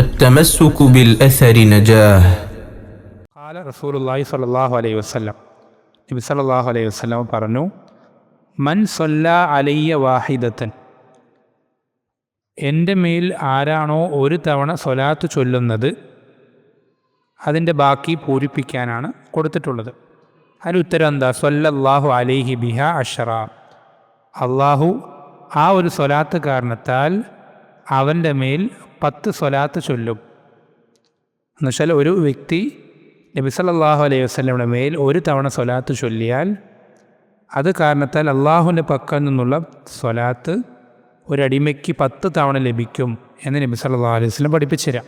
التمسك بالأثر نجاه കാല റസൂലുള്ളാഹി സ്വല്ലല്ലാഹു അലൈഹി വസല്ലം നബി സല്ലല്ലാഹു അലൈഹി വസല്ലം പറഞ്ഞു മൻ സൊല്ല അലയ്യ വാഹിദത്തൻ എൻ്റെ മേൽ ആരാണോ ഒരു തവണ സ്വലാത്ത് ചൊല്ലുന്നത് അതിൻ്റെ ബാക്കി പൂരിപ്പിക്കാനാണ് കൊടുത്തിട്ടുള്ളത് അതിന് ഉത്തരം എന്താ സൊല്ലല്ലാഹു അലൈഹി ബിഹ അഷറ അള്ളാഹു ആ ഒരു സ്വലാത്ത് കാരണത്താൽ അവൻ്റെ മേൽ പത്ത് സ്വലാത്ത് ചൊല്ലും. എന്നുവെച്ചാൽ ഒരു വ്യക്തി നബി സല്ലല്ലാഹു അലൈഹി വസല്ലമയുടെ മേൽ ഒരു തവണ സ്വലാത്ത് ചൊല്ലിയാൽ അത് കാരണത്താൽ അള്ളാഹുവിന്റെ പക്കൽ നിന്നുള്ള സ്വലാത്ത് ഒരടിമയ്ക്ക് പത്ത് തവണ ലഭിക്കും എന്ന് നബി സല്ലല്ലാഹു അലൈഹി വസ്ലം പഠിപ്പിച്ചു തരാം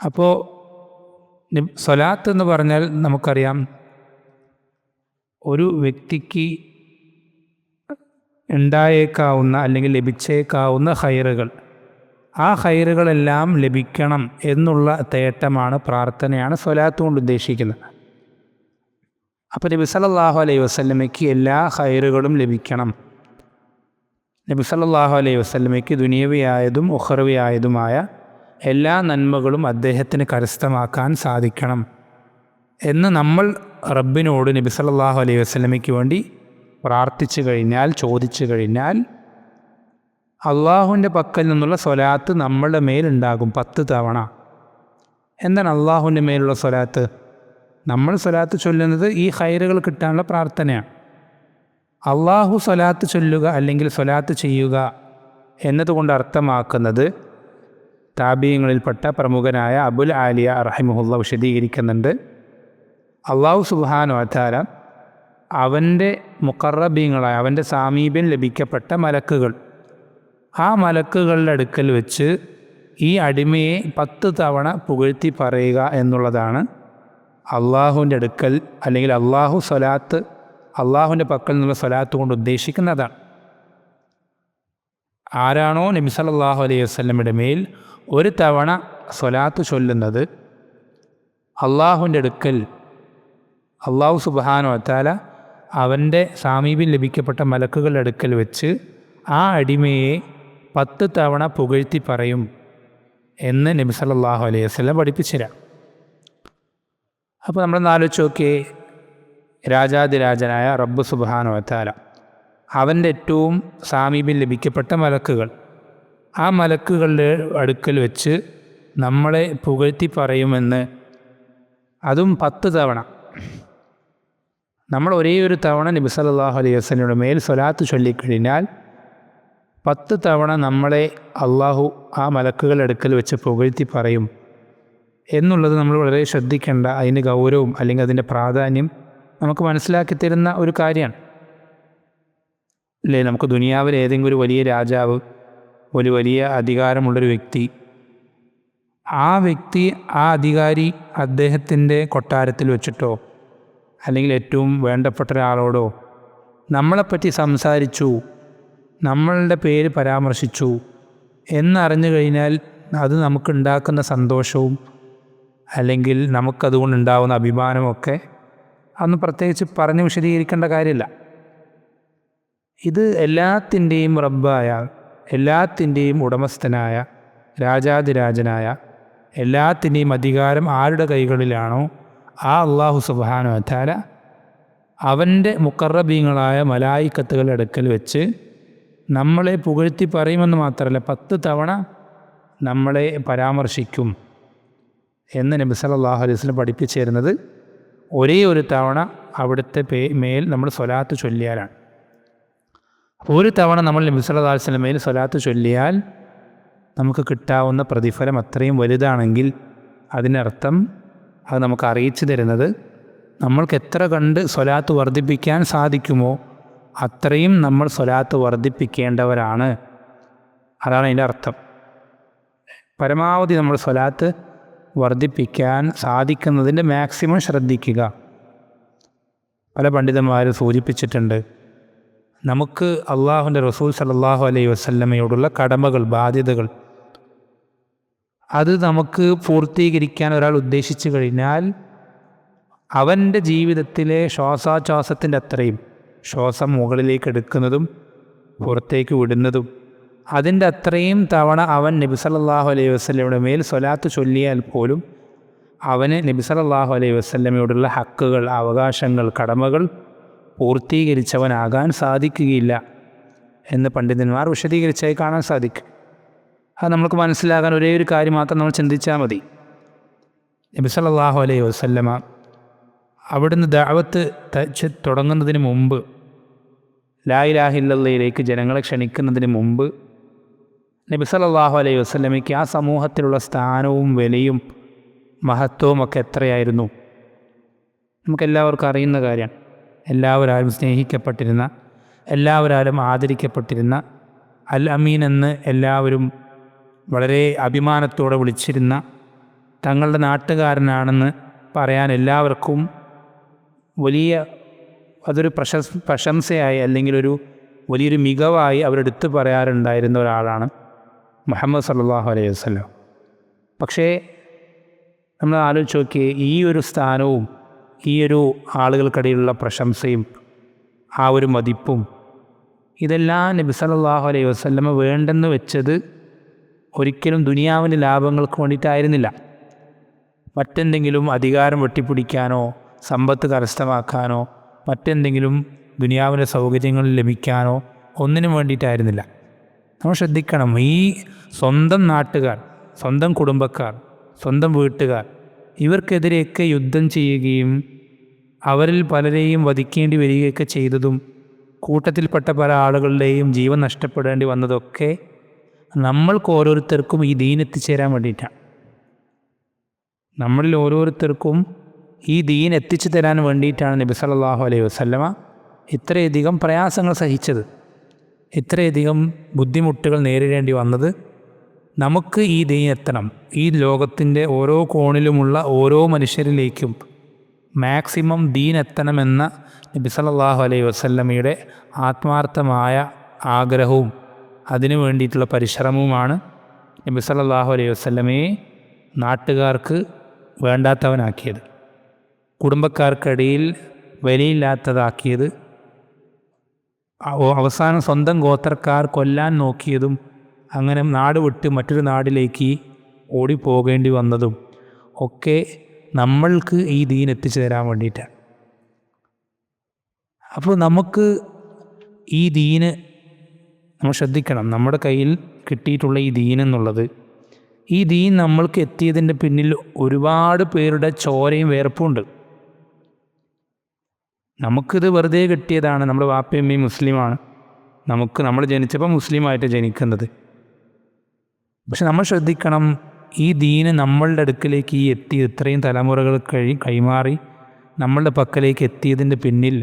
അപ്പോൾ സ്വലാത്ത് എന്ന് പറഞ്ഞാൽ നമുക്കറിയാം ഒരു വ്യക്തിക്ക് ഉണ്ടായേക്കാവുന്ന അല്ലെങ്കിൽ ലഭിച്ചേക്കാവുന്ന ഹൈറുകൾ ആ ഹൈറുകളെല്ലാം ലഭിക്കണം എന്നുള്ള തേട്ടമാണ് പ്രാർത്ഥനയാണ് സ്വലാത്ത് കൊണ്ട് ഉദ്ദേശിക്കുന്നത്. അപ്പോൾ നബി സല്ലല്ലാഹു അലൈഹി വസ്ലമയ്ക്ക് എല്ലാ ഹൈറുകളും ലഭിക്കണം. നബി സല്ലല്ലാഹു അലൈഹി വസ്ലമയ്ക്ക് ദുനിയവിയായതും ഉഹർവിയായതുമായ എല്ലാ നന്മകളും അദ്ദേഹത്തിന് കരസ്ഥമാക്കാൻ സാധിക്കണം എന്ന് നമ്മൾ റബ്ബിനോട് നബി സല്ലല്ലാഹു അലൈഹി വസ്ലമയ്ക്ക് വേണ്ടി പ്രാർത്ഥിച്ചു കഴിഞ്ഞാൽ ചോദിച്ചു കഴിഞ്ഞാൽ അള്ളാഹുവിന്റെ പക്കൽ നിന്നുള്ള സ്വലാത്ത് നമ്മളുടെ മേലുണ്ടാകും പത്ത് തവണ. എന്താണ് അള്ളാഹുവിന്റെ മേലുള്ള സ്വലാത്ത്? നമ്മൾ സ്വലാത്ത് ചൊല്ലുന്നത് ഈ ഹൈറുകൾ കിട്ടാനുള്ള പ്രാർത്ഥനയാണ്. അള്ളാഹു സ്വലാത്ത് ചൊല്ലുക അല്ലെങ്കിൽ സ്വലാത്ത് ചെയ്യുക എന്നതുകൊണ്ട് അർത്ഥമാക്കുന്നത് താപീയങ്ങളിൽപ്പെട്ട പ്രമുഖനായ അബുൽ ആലിയ റഹിമുല്ല വിശദീകരിക്കുന്നുണ്ട്. അള്ളാഹു സുബാനു അധാര അവന്റെ മുക്കറബീങ്ങളായ അവന്റെ സാമീപ്യം ലഭിക്കപ്പെട്ട മലക്കുകൾ. ആ മലക്കുകളുടെ അടുക്കൽ വെച്ച് ഈ അടിമയെ പത്ത് തവണ പുകഴ്ത്തി പറയുക എന്നുള്ളതാണ് അള്ളാഹുവിന്റെ അടുക്കൽ അല്ലെങ്കിൽ അള്ളാഹു സ്വലാത്ത് അള്ളാഹുവിന്റെ പക്കൽ നിന്നുള്ള സ്വലാത്ത് കൊണ്ട് ഉദ്ദേശിക്കുന്നതാണ്. ആരാണോ നബി സല്ലല്ലാഹു അലൈഹി വസ്ലമിന്റെ മേൽ ഒരു തവണ സ്വലാത്ത് ചൊല്ലുന്നത് അള്ളാഹുവിന്റെ അടുക്കൽ അള്ളാഹു സുബാനോ അത്താല അവന്റെ സാമീപ്യം ലഭിക്കപ്പെട്ട മലക്കുകളുടെ അടുക്കൽ വെച്ച് ആ അടിമയെ പത്ത് തവണ പുകഴ്ത്തി പറയും എന്ന് നബി സല്ലല്ലാഹു അലൈഹി വസ്ലം പഠിപ്പിച്ചുതരാം അപ്പോൾ നമ്മൾ ആലോചിച്ച് നോക്കിയേ രാജാതിരാജനായ റബ്ബ് സുബാനോ അത്താല അവന്റെ ഏറ്റവും സാമീപ്യം ലഭിക്കപ്പെട്ട മലക്കുകൾ. ആ മലക്കുകളുടെ അടുക്കൽ വെച്ച് നമ്മളെ പുകഴ്ത്തി പറയുമെന്ന് അതും പത്ത് തവണ. നമ്മൾ ഒരേ ഒരു തവണ നബി സല്ലല്ലാഹു അലൈഹി വസ്ലിയുടെ മേൽ സ്വലാത്ത് ചൊല്ലിക്കഴിഞ്ഞാൽ പത്ത് തവണ നമ്മളെ അള്ളാഹു ആ മലക്കുകൾ അടുക്കൽ വെച്ച് പുകഴ്ത്തി പറയും. എന്നുള്ളത് നമ്മൾ വളരെ ശ്രദ്ധിക്കേണ്ട അതിന്റെ ഗൗരവം അല്ലെങ്കിൽ അതിന്റെ പ്രാധാന്യം നമുക്ക് മനസ്സിലാക്കി തരുന്ന ഒരു കാര്യമാണ്. അല്ലേ? നമുക്ക് ദുനിയാവിൽ ഏതെങ്കിലും ഒരു വലിയ രാജാവ് ഒരു വലിയ അധികാരമുള്ളൊരു വ്യക്തി ആ വ്യക്തി ആ അധികാരി അദ്ദേഹത്തിന്റെ കൊട്ടാരത്തിൽ വെച്ചിട്ടോ അല്ലെങ്കിൽ ഏറ്റവും വേണ്ടപ്പെട്ട ഒരാളോടോ നമ്മളെപ്പറ്റി സംസാരിച്ചു നമ്മളുടെ പേര് പരാമർശിച്ചു എന്നറിഞ്ഞു കഴിഞ്ഞാൽ അത് നമുക്കുണ്ടാക്കുന്ന സന്തോഷവും അല്ലെങ്കിൽ നമുക്കതുകൊണ്ടുണ്ടാകുന്ന അഭിമാനമൊക്കെ അന്ന് പ്രത്യേകിച്ച് പറഞ്ഞ് വിശദീകരിക്കേണ്ട കാര്യമില്ല. ഇത് എല്ലാത്തിന്റെയും റബ്ബായ എല്ലാത്തിന്റെയും ഉടമസ്ഥനായ രാജാതിരാജനായ എല്ലാത്തിന്റെയും അധികാരം ആരുടെ കൈകളിലാണോ ആ അള്ളാഹു സുബാനു അത്താല അവന്റെ മുക്കറബീങ്ങളായ മലായിക്കത്തുകളുടെ അടുക്കൽ വെച്ച് നമ്മളെ പുകഴ്ത്തി പറയുമെന്ന് മാത്രമല്ല പത്ത് തവണ നമ്മളെ പരാമർശിക്കും എന്ന് നബി സല്ലല്ലാഹു അലൈഹി വസല്ലം പഠിപ്പിച്ചു തരുന്നത് ഒരേ ഒരു തവണ അവിടുത്തെ പേ മേൽ നമ്മൾ സ്വലാത്ത് ചൊല്ലിയാലാണ്. ഒരു തവണ നമ്മൾ നബി സല്ലല്ലാഹു അലൈഹി മേൽ സ്വലാത്ത് ചൊല്ലിയാൽ നമുക്ക് കിട്ടാവുന്ന പ്രതിഫലം അത്രയും വലുതാണെങ്കിൽ അതിനർത്ഥം അത് നമുക്ക് അറിയിച്ചു തരുന്നത് നമ്മൾക്ക് എത്ര കണ്ട് സ്വലാത്ത് വർദ്ധിപ്പിക്കാൻ സാധിക്കുമോ അത്രയും നമ്മൾ സ്വലാത്ത് വർദ്ധിപ്പിക്കേണ്ടവരാണ്. അതാണ് അതിന്റെ അർത്ഥം. പരമാവധി നമ്മൾ സ്വലാത്ത് വർദ്ധിപ്പിക്കാൻ സാധിക്കുന്നതിന്റെ മാക്സിമം ശ്രദ്ധിക്കുക. പല പണ്ഡിതന്മാരും സൂചിപ്പിച്ചിട്ടുണ്ട്. നമുക്ക് അള്ളാഹുന്റെ റസൂൽ സല്ലല്ലാഹു അലൈഹി വസല്ലമയോടുള്ള കടമകൾ ബാധ്യതകൾ അത് നമുക്ക് പൂർത്തീകരിക്കാൻ ഒരാൾ ഉദ്ദേശിച്ചു കഴിഞ്ഞാൽ അവന്റെ ജീവിതത്തിലെ ശ്വാസാശ്വാസത്തിന്റെ അത്രയും ശ്വാസം മുകളിലേക്ക് എടുക്കുന്നതും പുറത്തേക്ക് വിടുന്നതും. അതിന്റെ അത്രയും തവണ അവൻ നബി സല്ലല്ലാഹു അലൈഹി വസല്ലമയുടെ മേൽ സ്വലാത്ത് ചൊല്ലിയാൽ പോലും അവന് നബി സല്ലല്ലാഹു അലൈഹി വസല്ലമയോടുള്ള ഹക്കുകൾ അവകാശങ്ങൾ കടമകൾ പൂർത്തീകരിച്ചവനാകാൻ സാധിക്കുകയില്ല എന്ന് പണ്ഡിതന്മാർ വിശദീകരിച്ചായി കാണാൻ സാധിക്കും. അത് നമുക്ക് മനസ്സിലാകാൻ ഒരേ ഒരു കാര്യം മാത്രം നമ്മൾ ചിന്തിച്ചാൽ മതി. നബി സല്ലല്ലാഹു അലൈഹി വസല്ലമ അവിടുന്ന് ദാവത്ത് തുടങ്ങുന്നതിന് മുമ്പ് ലായിലാഹില്ലയിലേക്ക് ജനങ്ങളെ ക്ഷണിക്കുന്നതിന് മുമ്പ് നബി സല്ലല്ലാഹു അലൈഹി വസ്ലമയ്ക്ക് ആ സമൂഹത്തിലുള്ള സ്ഥാനവും വിലയും മഹത്വവും ഒക്കെ എത്രയായിരുന്നു? നമുക്കെല്ലാവർക്കും അറിയുന്ന കാര്യമാണ് എല്ലാവരാലും സ്നേഹിക്കപ്പെട്ടിരുന്ന എല്ലാവരാലും ആദരിക്കപ്പെട്ടിരുന്ന അൽ അമീൻ എന്ന് എല്ലാവരും വളരെ അഭിമാനത്തോടെ വിളിച്ചിരുന്ന തങ്ങളുടെ നാട്ടുകാരനാണെന്ന് പറയാൻ എല്ലാവർക്കും വലിയ അതൊരു പ്രശസ് പ്രശംസയായി അല്ലെങ്കിൽ ഒരു വലിയൊരു മികവായി അവരെടുത്ത് പറയാറുണ്ടായിരുന്ന ഒരാളാണ് മുഹമ്മദ് സല്ലാഹു അലൈഹി വസ്ലം പക്ഷേ നമ്മൾ ആലോചിച്ച് നോക്കിയേ ഈ ഒരു സ്ഥാനവും ഈ ഒരു ആളുകൾക്കിടയിലുള്ള പ്രശംസയും ആ ഒരു മതിപ്പും ഇതെല്ലാം നബി സല്ലല്ലാഹു അലൈഹി വസ്ലമ വേണ്ടെന്ന് വെച്ചത് ഒരിക്കലും ദുനിയാവിന്റെ ലാഭങ്ങൾക്ക് വേണ്ടിയിട്ടായിരുന്നില്ല. മറ്റെന്തെങ്കിലും അധികാരം വെട്ടിപ്പിടിക്കാനോ സമ്പത്ത് കരസ്ഥമാക്കാനോ മറ്റെന്തെങ്കിലും ദുനിയാവിന്റെ സൗകര്യങ്ങൾ ലഭിക്കാനോ ഒന്നിനും വേണ്ടിയിട്ടായിരുന്നില്ല. നമ്മൾ ശ്രദ്ധിക്കണം ഈ സ്വന്തം നാട്ടുകാർ സ്വന്തം കുടുംബക്കാർ സ്വന്തം വീട്ടുകാർ ഇവർക്കെതിരെയൊക്കെ യുദ്ധം ചെയ്യുകയും അവരിൽ പലരെയും വധിക്കേണ്ടി വരികയൊക്കെ ചെയ്തതും കൂട്ടത്തിൽപ്പെട്ട പല ആളുകളുടെയും ജീവൻ നഷ്ടപ്പെടേണ്ടി വന്നതൊക്കെ നമ്മൾക്ക് ഓരോരുത്തർക്കും ഈ ദീൻ എത്തിച്ചേരാൻ വേണ്ടിയിട്ടാണ്. നമ്മളിൽ ഓരോരുത്തർക്കും ഈ ദീൻ എത്തിച്ചു തരാൻ വേണ്ടിയിട്ടാണ് നബി സല്ലല്ലാഹു അലൈഹി വസല്ലമ ഇത്രയധികം പ്രയാസങ്ങൾ സഹിച്ചത്. ഇത്രയധികം ബുദ്ധിമുട്ടുകൾ നേരിടേണ്ടി വന്നത്. നമുക്ക് ഈ ദീൻ എത്തണം. ഈ ലോകത്തിന്റെ ഓരോ കോണിലുമുള്ള ഓരോ മനുഷ്യരിലേക്കും മാക്സിമം ദീൻ എത്തണമെന്ന നബി സല്ലല്ലാഹു അലൈഹി വസല്ലമയുടെ ആത്മാർത്ഥമായ ആഗ്രഹവും അതിനു വേണ്ടിയിട്ടുള്ള പരിശ്രമവുമാണ് നബി സല്ലല്ലാഹു അലൈഹി വസല്ലമയെ നാട്ടുകാർക്ക് വേണ്ടാത്തവനാക്കിയത്. കുടുംബക്കാർക്കിടയിൽ വിലയില്ലാത്തതാക്കിയത് അവ- അവസാനം സ്വന്തം ഗോത്രക്കാർ കൊല്ലാൻ നോക്കിയതും അങ്ങനെ നാട് വിട്ട് മറ്റൊരു നാടിലേക്ക് ഓടിപ്പോകേണ്ടി വന്നതും ഒക്കെ നമ്മൾക്ക് ഈ ദീൻ എത്തിച്ചു തരാൻ വേണ്ടിയിട്ടാണ്. അപ്പോൾ നമുക്ക് ഈ ദീന് നമ്മൾ ശ്രദ്ധിക്കണം. നമ്മുടെ കയ്യിൽ കിട്ടിയിട്ടുള്ള ഈ ദീൻ എന്നുള്ളത് ഈ ദീൻ നമ്മൾക്ക് എത്തിയതിന്റെ പിന്നിൽ ഒരുപാട് പേരുടെ ചോരയും വേർപ്പുണ്ട് നമുക്കിത് വെറുതെ കിട്ടിയതാണ്. നമ്മുടെ വാപ്പയമ്മയും മുസ്ലിമാണ്. നമുക്ക് നമ്മൾ ജനിച്ചപ്പോൾ മുസ്ലിമായിട്ട് ജനിക്കുന്നത്. പക്ഷെ നമ്മൾ ശ്രദ്ധിക്കണം ഈ ദീന് നമ്മളുടെ അടുക്കിലേക്ക് ഈ എത്തി ഇത്രയും തലമുറകൾ കഴി കൈമാറി നമ്മളുടെ പക്കലേക്ക് എത്തിയതിന്റെ പിന്നിൽ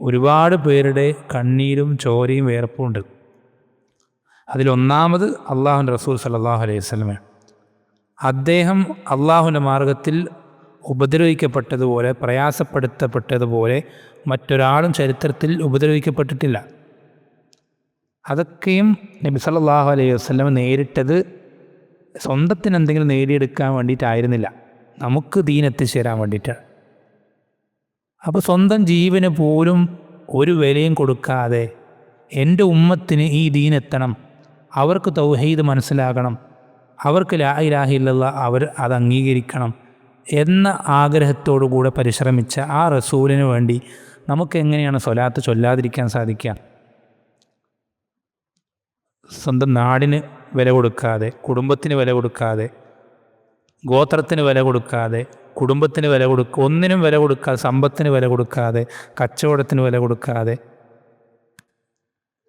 ഒരുപാട് പേരുടെ കണ്ണീരും ചോരയും വേർപ്പുണ്ട് അതിലൊന്നാമത് അള്ളാഹുന്റെ റസൂൽ സല്ലല്ലാഹു അലൈഹി വസ്ലമാണ് അദ്ദേഹം അള്ളാഹുവിന്റെ മാർഗത്തിൽ ഉപദ്രവിക്കപ്പെട്ടതുപോലെ പ്രയാസപ്പെടുത്തപ്പെട്ടതുപോലെ മറ്റൊരാളും ചരിത്രത്തിൽ ഉപദ്രവിക്കപ്പെട്ടിട്ടില്ല. അതൊക്കെയും നബി സല്ലാഹു അലൈഹി വസ്ലം നേരിട്ടത് സ്വന്തത്തിന് എന്തെങ്കിലും നേടിയെടുക്കാൻ വേണ്ടിയിട്ടായിരുന്നില്ല. നമുക്ക് ദീനെത്തിച്ചേരാൻ വേണ്ടിയിട്ടാണ്. അപ്പോൾ സ്വന്തം ജീവന് പോലും ഒരു വിലയും കൊടുക്കാതെ എന്റെ ഉമ്മത്തിന് ഈ ദീനെത്തണം അവർക്ക് തൗഹീദ് മനസ്സിലാകണം. അവർക്ക് ലാ ഇലാഹ ഇല്ലല്ലാ അവർ അത് അംഗീകരിക്കണം. എന്ന ആഗ്രഹത്തോടു കൂടെ പരിശ്രമിച്ച ആ റസൂലിന് വേണ്ടി നമുക്ക് എങ്ങനെയാണ് സ്വലാത്ത് ചൊല്ലാതിരിക്കാൻ സാധിക്കുക? സ്വന്തം നാടിന് വില കൊടുക്കാതെ കുടുംബത്തിന് വില കൊടുക്കാതെ ഗോത്രത്തിന് വില കൊടുക്കാതെ കുടുംബത്തിന് വില കൊടുക്കുക ഒന്നിനും വില കൊടുക്കാതെ സമ്പത്തിന് വില കൊടുക്കാതെ കച്ചവടത്തിന് വില കൊടുക്കാതെ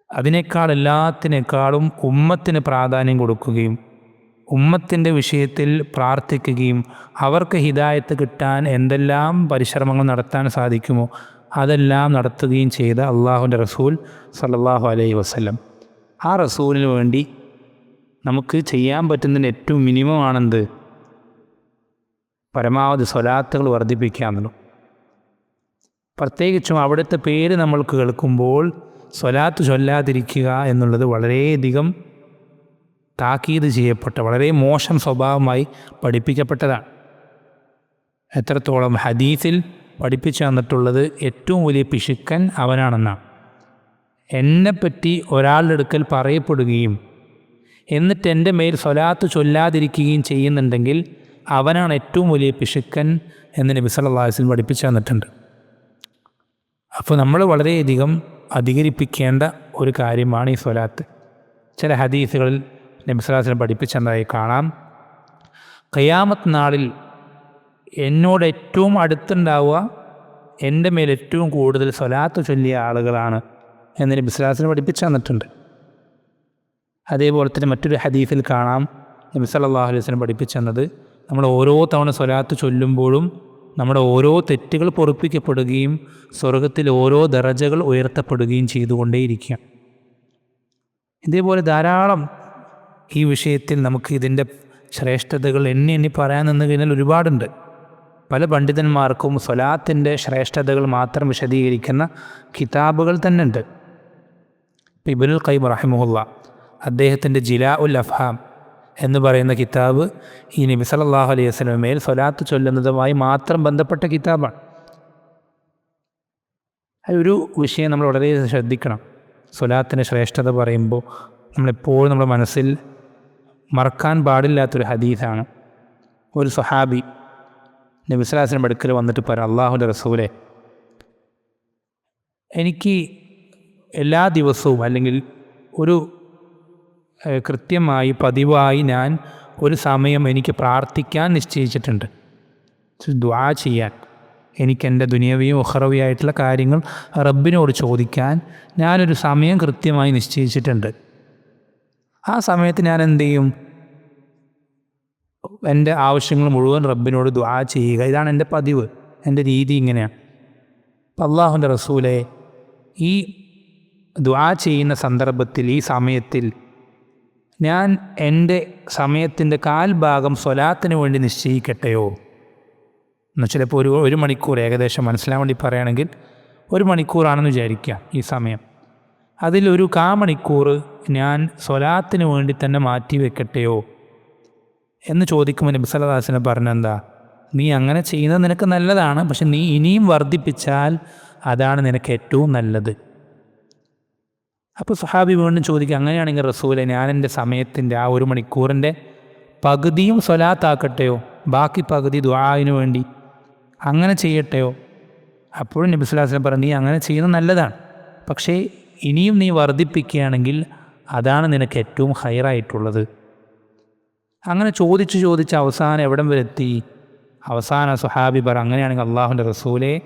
അതിനേക്കാൾ എല്ലാത്തിനേക്കാളും ഉമ്മത്തിന് പ്രാധാന്യം കൊടുക്കുകയും ഉമ്മത്തിന്റെ വിഷയത്തിൽ പ്രാർത്ഥിക്കുകയും അവർക്ക് ഹിദായത്ത് കിട്ടാൻ എന്തെല്ലാം പരിശ്രമങ്ങൾ നടത്താൻ സാധിക്കുമോ അതെല്ലാം നടത്തുകയും ചെയ്ത അള്ളാഹുവിന്റെ റസൂൽ സല്ലല്ലാഹു അലൈഹി വസ്ലം ആ റസൂലിന് വേണ്ടി നമുക്ക് ചെയ്യാൻ പറ്റുന്നതിന് ഏറ്റവും മിനിമം ആണെന്ത്? പരമാവധി സ്വലാത്തുകൾ വർദ്ധിപ്പിക്കുക എന്നുള്ളൂ. പ്രത്യേകിച്ചും അവിടുത്തെ പേര് നമ്മൾ കേൾക്കുമ്പോൾ സ്വലാത്ത് ചൊല്ലാതിരിക്കുക എന്നുള്ളത് വളരെയധികം താക്കീത് ചെയ്യപ്പെട്ട വളരെ മോശം സ്വഭാവമായി പഠിപ്പിക്കപ്പെട്ടതാണ്. എത്രത്തോളം ഹദീസിൽ പഠിപ്പിച്ചു തന്നിട്ടുള്ളത് ഏറ്റവും വലിയ പിശുക്കൻ അവനാണെന്നാണ്. എന്നെപ്പറ്റി ഒരാളുടെ അടുക്കൽ പറയപ്പെടുകയും എന്നിട്ട് എന്റെ മേൽ സ്വലാത്ത് ചൊല്ലാതിരിക്കുകയും ചെയ്യുന്നുണ്ടെങ്കിൽ അവനാണ് ഏറ്റവും വലിയ പിശുക്കൻ എന്ന് നബി വസല്ലം പഠിപ്പിച്ചു തന്നിട്ടുണ്ട്. അപ്പോൾ നമ്മൾ വളരെയധികം അധികരിപ്പിക്കേണ്ട ഒരു കാര്യമാണ് ഈ സ്വലാത്ത്. ചില ഹദീസുകളിൽ നബി സല്ലല്ലാഹു അലൈഹി വസല്ലം പഠിപ്പിച്ചതായി കാണാം. ഖിയാമത്ത് നാളിൽ എന്നോട് ഏറ്റവും അടുത്തുണ്ടാവുക എന്റെ മേൽ ഏറ്റവും കൂടുതൽ സ്വലാത്ത് ചൊല്ലിയ ആളുകളാണ് എന്ന് നബി സല്ലല്ലാഹു അലൈഹി വസല്ലം പഠിപ്പിച്ചു തന്നിട്ടുണ്ട്. അതേപോലെ തന്നെ മറ്റൊരു ഹദീഫിൽ കാണാം നബി അലൈഹി വസല്ലം പഠിപ്പിച്ചെന്നത് നമ്മൾ ഓരോ തവണ സ്വലാത്ത് ചൊല്ലുമ്പോഴും നമ്മുടെ ഓരോ തെറ്റുകൾ പൊറുപ്പിക്കപ്പെടുകയും സ്വർഗത്തിൽ ഓരോ ദറജകൾ ഉയർത്തപ്പെടുകയും ചെയ്തുകൊണ്ടേയിരിക്കുക ഇതേപോലെ ധാരാളം ഈ വിഷയത്തിൽ നമുക്ക് ഇതിന്റെ ശ്രേഷ്ഠതകൾ എണ്ണി എണ്ണി പറയാൻ നിന്ന് കഴിഞ്ഞാൽ ഒരുപാടുണ്ട്. പല പണ്ഡിതന്മാർക്കും സ്വലാത്തിന്റെ ശ്രേഷ്ഠതകൾ മാത്രം വിശദീകരിക്കുന്ന കിതാബുകൾ തന്നെ ഉണ്ട് ഇപ്പം ഇബുൽ ഖൈബ് റഹിമുല്ല അദ്ദേഹത്തിന്റെ ജിലാ ഉൽ അഫാം എന്ന് പറയുന്ന കിതാബ് ഈ നബി സല്ലല്ലാഹു അലൈഹി വസ്ലമേൽ സ്വലാത്ത് ചൊല്ലുന്നതുമായി മാത്രം ബന്ധപ്പെട്ട കിതാബാണ്. ഒരു വിഷയം നമ്മൾ വളരെ ശ്രദ്ധിക്കണം. സ്വലാത്തിന്റെ ശ്രേഷ്ഠത പറയുമ്പോൾ നമ്മളെപ്പോഴും നമ്മുടെ മനസ്സിൽ മറക്കാൻ പാടില്ലാത്തൊരു ഹദീസാണ്. ഒരു സഹാബി നബി സ്വലാസിന്റെ അടുക്കൽ വന്നിട്ട് പറയാം അള്ളാഹുന്റെ റസൂലെ എനിക്ക് എല്ലാ ദിവസവും അല്ലെങ്കിൽ ഒരു കൃത്യമായി പതിവായി ഞാൻ ഒരു സമയം എനിക്ക് പ്രാർത്ഥിക്കാൻ നിശ്ചയിച്ചിട്ടുണ്ട്. ദ്വാ ചെയ്യാൻ എനിക്ക് എന്റെ ദുനിയവിയും ഉഹറവിയായിട്ടുള്ള കാര്യങ്ങൾ റബ്ബിനോട് ചോദിക്കാൻ ഞാനൊരു സമയം കൃത്യമായി നിശ്ചയിച്ചിട്ടുണ്ട്. ആ സമയത്ത് ഞാൻ എന്ത് ചെയ്യും? എന്റെ ആവശ്യങ്ങൾ മുഴുവൻ റബ്ബിനോട് ദ്വാ ചെയ്യുക. ഇതാണ് എന്റെ പതിവ്. എന്റെ രീതി ഇങ്ങനെയാണ് അപ്പം അള്ളാഹുന്റെ റസൂലെ ഈ ദ്വാ ചെയ്യുന്ന സന്ദർഭത്തിൽ ഈ സമയത്തിൽ ഞാൻ എന്റെ സമയത്തിന്റെ കാൽഭാഗം സ്വലാത്തിന് വേണ്ടി നിശ്ചയിക്കട്ടെയോ? എന്ന് ചിലപ്പോൾ ഒരു ഒരു മണിക്കൂർ ഏകദേശം മനസ്സിലാൻ വേണ്ടി പറയുകയാണെങ്കിൽ ഒരു മണിക്കൂറാണെന്ന് വിചാരിക്കുക ഈ സമയം. അതിലൊരു കാ മണിക്കൂർ ഞാൻ സ്വലാത്തിന് വേണ്ടി തന്നെ മാറ്റി വെക്കട്ടെയോ? എന്ന് ചോദിക്കുമ്പോൾ നബി സല്ലാസിനെ പറഞ്ഞെന്താ? നീ അങ്ങനെ ചെയ്യുന്നത് നിനക്ക് നല്ലതാണ് പക്ഷെ നീ ഇനിയും വർദ്ധിപ്പിച്ചാൽ അതാണ് നിനക്ക് ഏറ്റവും നല്ലത്. അപ്പോൾ സുഹാബി വീണ്ടും ചോദിക്കുക അങ്ങനെയാണെങ്കിൽ റസൂലെ ഞാൻ എന്റെ സമയത്തിന്റെ ആ ഒരു മണിക്കൂറിന്റെ പകുതിയും സ്വലാത്താക്കട്ടെയോ? ബാക്കി പകുതി ദ്വാവിന് വേണ്ടി. അങ്ങനെ ചെയ്യട്ടെയോ? അപ്പോഴും നബി സ്വലാഹു പറഞ്ഞു നീ അങ്ങനെ ചെയ്യുന്നത് നല്ലതാണ് പക്ഷേ ഇനിയും നീ വർദ്ധിപ്പിക്കുകയാണെങ്കിൽ അതാണ് നിനക്ക് ഏറ്റവും ഹയറായിട്ടുള്ളത് അങ്ങനെ ചോദിച്ച് ചോദിച്ച് അവസാനം എവിടം വരെ എത്തി? അവസാന സുഹാബി പറ അങ്ങനെയാണെങ്കിൽ അള്ളാഹുന്റെ റസൂലെ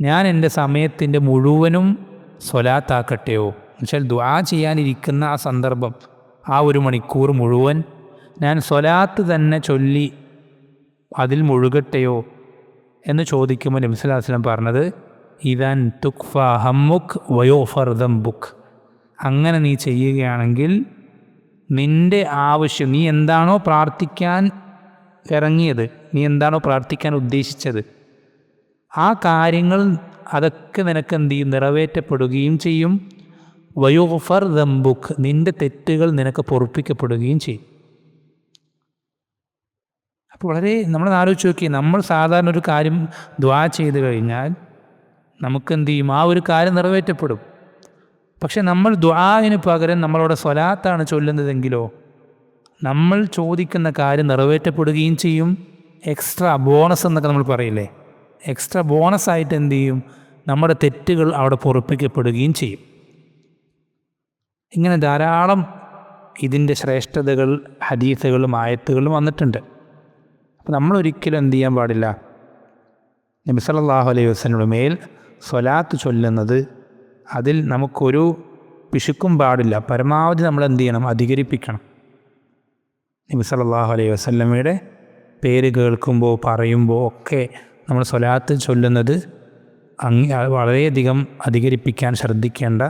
ഞാൻ എന്റെ സമയത്തിന്റെ മുഴുവനും സ്വലാത്താക്കട്ടെയോ? എന്നുവെച്ചാൽ ദ്വാ ചെയ്യാനിരിക്കുന്ന ആ സന്ദർഭം ആ ഒരു മണിക്കൂർ മുഴുവൻ ഞാൻ സ്വലാത്ത് തന്നെ ചൊല്ലി അതിൽ മുഴുകട്ടെയോ? എന്ന് ചോദിക്കുമ്പോൾ നബിസ്വലാസ്ലം പറഞ്ഞത് ഇതാൻ തുക്ഫ ഹമ്മുഖ് വയോഫർദം ബുക്ക് അങ്ങനെ നീ ചെയ്യുകയാണെങ്കിൽ നിന്റെ ആവശ്യം നീ എന്താണോ പ്രാർത്ഥിക്കാൻ ഇറങ്ങിയത് നീ എന്താണോ പ്രാർത്ഥിക്കാൻ ഉദ്ദേശിച്ചത് ആ കാര്യങ്ങൾ അതൊക്കെ നിനക്ക് എന്ത് ചെയ്യും? നിറവേറ്റപ്പെടുകയും ചെയ്യും. വയോഫർ ദംബുക്ക് നിന്റെ തെറ്റുകൾ നിനക്ക് പൊറുപ്പിക്കപ്പെടുകയും ചെയ്യും. അപ്പോൾ വളരെ നമ്മൾ ആലോചിച്ച് നോക്കി നമ്മൾ സാധാരണ ഒരു കാര്യം ദ്വാ ചെയ്ത് കഴിഞ്ഞാൽ നമുക്ക് എന്ത് ചെയ്യും? ആ ഒരു കാര്യം നിറവേറ്റപ്പെടും. പക്ഷെ നമ്മൾ ദ്വാവിന് പകരം നമ്മളവിടെ സ്വലാത്താണ് ചൊല്ലുന്നതെങ്കിലോ നമ്മൾ ചോദിക്കുന്ന കാര്യം നിറവേറ്റപ്പെടുകയും ചെയ്യും. എക്സ്ട്രാ ബോണസ് എന്നൊക്കെ നമ്മൾ പറയില്ലേ? എക്സ്ട്രാ ബോണസ് ആയിട്ട് എന്ത് ചെയ്യും? നമ്മുടെ തെറ്റുകൾ അവിടെ പൊറപ്പിക്കപ്പെടുകയും ചെയ്യും. ഇങ്ങനെ ധാരാളം ഇതിന്റെ ശ്രേഷ്ഠതകൾ ഹദീസുകളും ആയത്തുകളും വന്നിട്ടുണ്ട്. അപ്പോൾ നമ്മൾ ഒരിക്കലും എന്ത് ചെയ്യാൻ പാടില്ല? നബി സല്ലല്ലാഹു അലൈഹി വസ്ലിനുടെ മേൽ സ്വലാത്ത് ചൊല്ലുന്നത് അതിൽ നമുക്കൊരു പിശുക്കും പാടില്ല. പരമാവധി നമ്മൾ എന്ത് ചെയ്യണം? അധികരിപ്പിക്കണം. നബി സല്ലല്ലാഹു അലൈഹി വസല്ലമയുടെ പേര് കേൾക്കുമ്പോൾ പറയുമ്പോൾ ഒക്കെ നമ്മൾ സ്വലാത്ത് ചൊല്ലുന്നത് അങ്ങ് വളരെയധികം അധികരിപ്പിക്കാൻ ശ്രദ്ധിക്കേണ്ട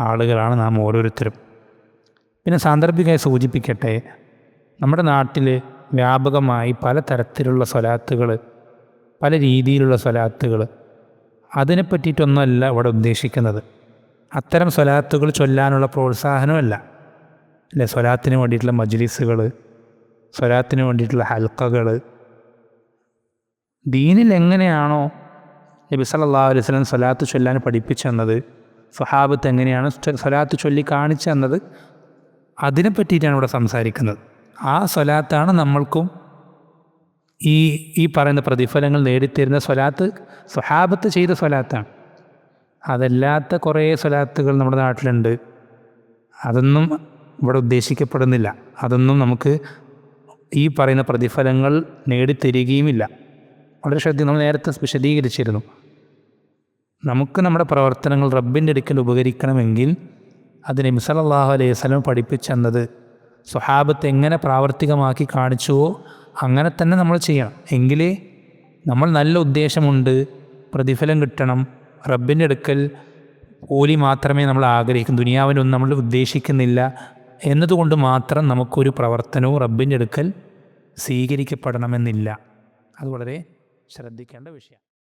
ആളുകളാണ് നാം ഓരോരുത്തരും. പിന്നെ സാന്ദർഭികമായി സൂചിപ്പിക്കട്ടെ നമ്മുടെ നാട്ടിൽ വ്യാപകമായി പല തരത്തിലുള്ള സ്വലാത്തുകൾ പല രീതിയിലുള്ള സ്വലാത്തുകൾ അതിനെ പറ്റിയിട്ടൊന്നുമല്ല ഇവിടെ ഉദ്ദേശിക്കുന്നത്. അത്തരം സ്വലാത്തുകൾ ചൊല്ലാനുള്ള പ്രോത്സാഹനമല്ല. അല്ലെ? സ്വലാത്തിന് വേണ്ടിയിട്ടുള്ള മജ്ലിസുകൾ സ്വലാത്തിന് വേണ്ടിയിട്ടുള്ള ഹൽക്കകൾ. ദീനിൽ എങ്ങനെയാണോ നബി സല്ലല്ലാഹു അലൈഹി വസല്ലം സ്വലാത്ത് ചൊല്ലാൻ പഠിപ്പിച്ചെന്നത് സ്വഹാബത്ത് എങ്ങനെയാണ് സ്വലാത്ത് ചൊല്ലി കാണിച്ചെന്നത് അതിനെ പറ്റിയിട്ടാണ് ഇവിടെ സംസാരിക്കുന്നത്. ആ സ്വലാത്താണ് നമ്മൾക്കും ഈ ഈ പറയുന്ന പ്രതിഫലങ്ങൾ നേടിത്തരുന്ന സ്വലാത്ത് സ്വഹാബത്ത് ചെയ്ത സ്വലാത്താണ്. അതല്ലാത്ത കുറേ സ്വലാത്തുകൾ നമ്മുടെ നാട്ടിലുണ്ട്. അതൊന്നും ഇവിടെ ഉദ്ദേശിക്കപ്പെടുന്നില്ല. അതൊന്നും നമുക്ക് ഈ പറയുന്ന പ്രതിഫലങ്ങൾ നേടിത്തരികയുമില്ല. വളരെ ശ്രദ്ധ നമ്മൾ നേരത്തെ വിശദീകരിച്ചിരുന്നു. നമുക്ക് നമ്മുടെ പ്രവർത്തനങ്ങൾ റബ്ബിന്റെ അടുക്കൽ ഉപകരിക്കണമെങ്കിൽ അതിനെ മിസലല്ലാഹു അലൈഹി സ്വലം പഠിപ്പിച്ചെന്നത് സ്വഹാബത്ത് എങ്ങനെ പ്രാവർത്തികമാക്കി കാണിച്ചുവോ അങ്ങനെ തന്നെ നമ്മൾ ചെയ്യണം. എങ്കിലേ നമ്മൾ നല്ല ഉദ്ദേശമുണ്ട് പ്രതിഫലം കിട്ടണം റബ്ബിന്റെ അടുക്കൽ ഓലി മാത്രമേ നമ്മൾ ആഗ്രഹിക്കും ദുനിയാവിനൊന്നും നമ്മൾ ഉദ്ദേശിക്കുന്നില്ല എന്നതുകൊണ്ട് മാത്രം നമുക്കൊരു പ്രവർത്തനവും റബ്ബിന്റെ അടുക്കൽ സ്വീകരിക്കപ്പെടണമെന്നില്ല. അത് വളരെ ശ്രദ്ധിക്കേണ്ട വിഷയം.